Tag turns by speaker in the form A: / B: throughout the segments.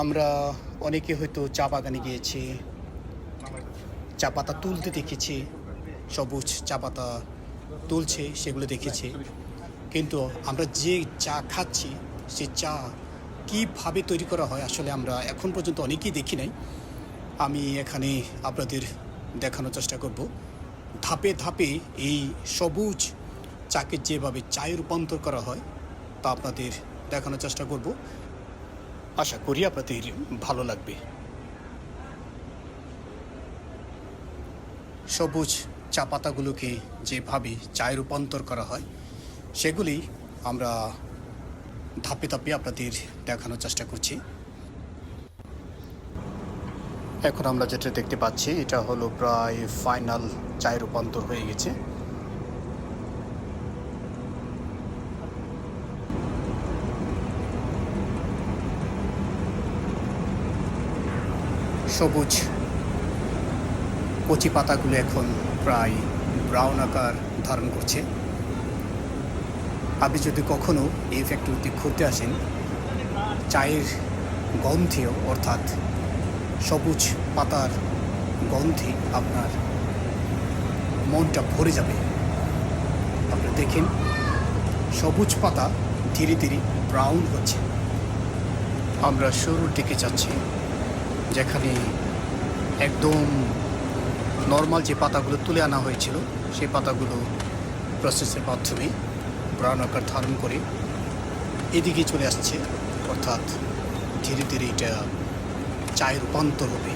A: আমরা অনেকে হয়তো চা বাগানে গিয়েছি, চা পাতা তুলতে দেখেছি, সবুজ চা পাতা তুলছে, সেগুলো দেখেছি। কিন্তু আমরা যে চা খাচ্ছি, সে চা কীভাবে তৈরি করা হয়, আসলে আমরা এখন পর্যন্ত অনেকেই দেখি নাই। আমি এখানে আপনাদের দেখানোর চেষ্টা করব। ধাপে ধাপে এই সবুজ চাকে যেভাবে চায়ে রূপান্তর করা হয়, তা আপনাদের দেখানোর চেষ্টা করব। আশা করি আপনাদের ভালো লাগবে। সবুজ চা পাতাগুলোকে যেভাবে চায়ে রূপান্তর করা হয়, সেগুলি আমরা ধাপে ধাপে আপনাদের দেখানোর চেষ্টা করছি। এখন আমরা যেটা দেখতে পাচ্ছি, এটা হলো প্রায় ফাইনাল চায়ে রূপান্তর হয়ে গেছে। সবুজ কচি পাতাগুলো এখন প্রায় ব্রাউন আকার ধারণ করছে। আপনি যদি কখনো এই ফ্যাক্টরিতে ঘুরতে আসেন, চায়ের গন্ধেও অর্থাৎ সবুজ পাতার গন্ধে আপনার মনটা ভরে যাবে। আপনি দেখেন, সবুজ পাতা ধীরে ধীরে ব্রাউন হচ্ছে। আমরা শুরুর দিকে যাচ্ছি। যেখানে একদম নর্মাল যে পাতাগুলো তুলে আনা হয়েছিল, সেই পাতাগুলো প্রসেসের মাধ্যমে ব্রাউন আকার ধারণ করে এদিকে চলে আসছে। অর্থাৎ ধীরে ধীরে এটা চায়ে রূপান্তর হবে।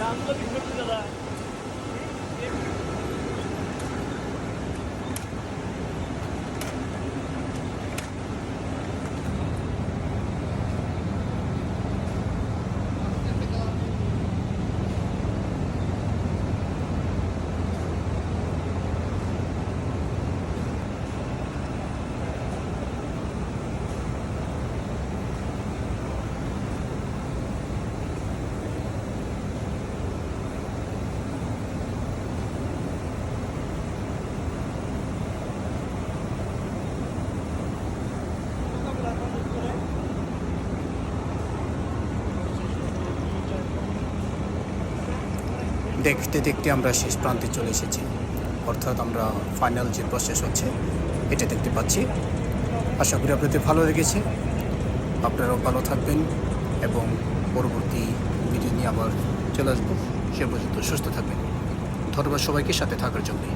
A: Ben bunu bilmiyorum da. দেখতে দেখতে আমরা শেষ প্রান্তে চলে এসেছি। অর্থাৎ আমরা ফাইনাল যে প্রসেস হচ্ছে, এটা দেখতে পাচ্ছি। আশা করি আপনাদের ভালো লেগেছে। আপনারাও ভালো থাকবেন এবং পরবর্তী ভিডিও নিয়ে আবার চলে আসব। সে পর্যন্ত সুস্থ থাকবেন। ধন্যবাদ সবাইকে, সাথে থাকার জন্যে।